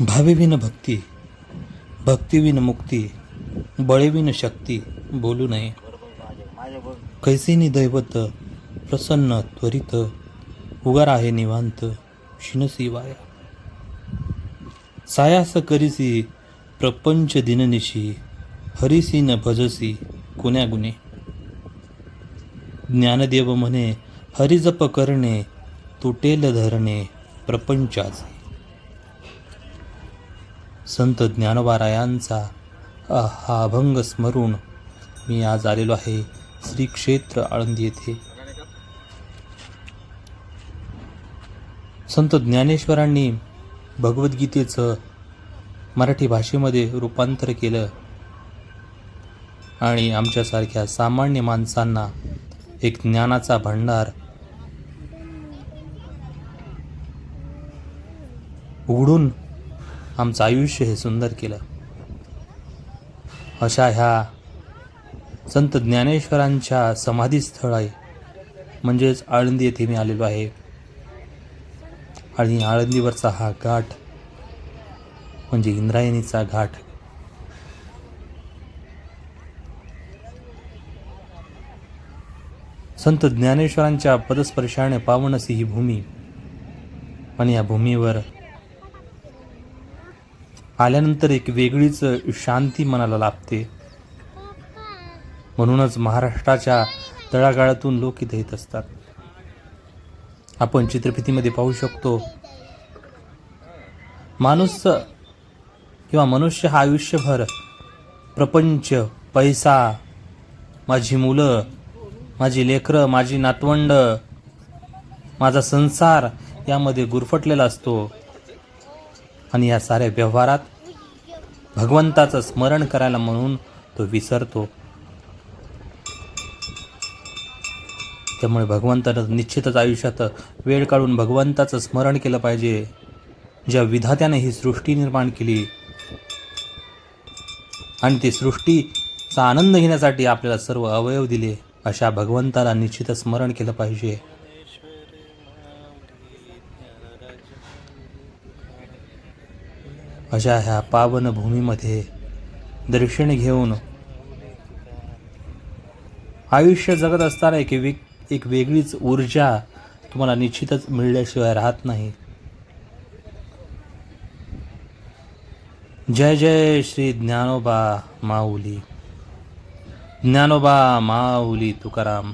भावेविन भक्ती भक्तीविन मुक्ती बळेविन शक्ती बोलू नये. कैसेनी दैवत प्रसन्न त्वरित उगार आहे निवांत शिनसी वाया. सायास करिसी प्रपंच दिननिशी हरिसी न भजसी कुण्या गुणे ज्ञानदेव म्हणे हरिजप करणे तुटेल धरणे प्रपंचाचे. संत ज्ञानवारायांचा हा अभंग स्मरून मी आज आलेलो आहे श्री क्षेत्र आळंदी येथे. संत ज्ञानेश्वरांनी भगवद्गीतेचं मराठी भाषेमध्ये रूपांतर केलं आणि आमच्यासारख्या सामान्य माणसांना एक ज्ञानाचा भंडार उघडून आमचं आयुष्य हे सुंदर केलं. अशा ह्या संत ज्ञानेश्वरांच्या समाधीस्थळ आहे म्हणजेच आळंदी येथे मी आलेलो आहे. आणि आळंदीवरचा हा घाट म्हणजे इंद्रायणीचा घाट. संत ज्ञानेश्वरांच्या पदस्पर्शाने पावन ही भूमी. आणि या भूमीवर आल्यानंतर एक वेगळीच शांती मनाला लाभते. म्हणूनच महाराष्ट्राच्या तळागाळातून लोक इथे येत असतात. आपण चित्रफितीमध्ये पाहू शकतो माणूस किंवा मनुष्य हा आयुष्यभर प्रपंच पैसा माझी मुलं माझी लेकरं माझी नातवंड माझा संसार यामध्ये गुरफटलेला असतो. आणि या साऱ्या व्यवहारात भगवंताचं स्मरण करायला म्हणून तो विसरतो. त्यामुळे भगवंतानं निश्चितच आयुष्यात वेळ काढून भगवंताचं स्मरण केलं पाहिजे. ज्या विधात्याने ही सृष्टी निर्माण केली आणि ती सृष्टीचा आनंद घेण्यासाठी आपल्याला सर्व अवयव दिले अशा भगवंताला निश्चितच स्मरण केलं पाहिजे. अशा ह्या पावन भूमीमध्ये दर्शन घेऊन आयुष्य जगत असताना एक वेग एक वेगळीच ऊर्जा तुम्हाला निश्चितच मिळल्याशिवाय राहत नाही. जय जय श्री ज्ञानोबा माऊली. ज्ञानोबा माऊली तुकाराम.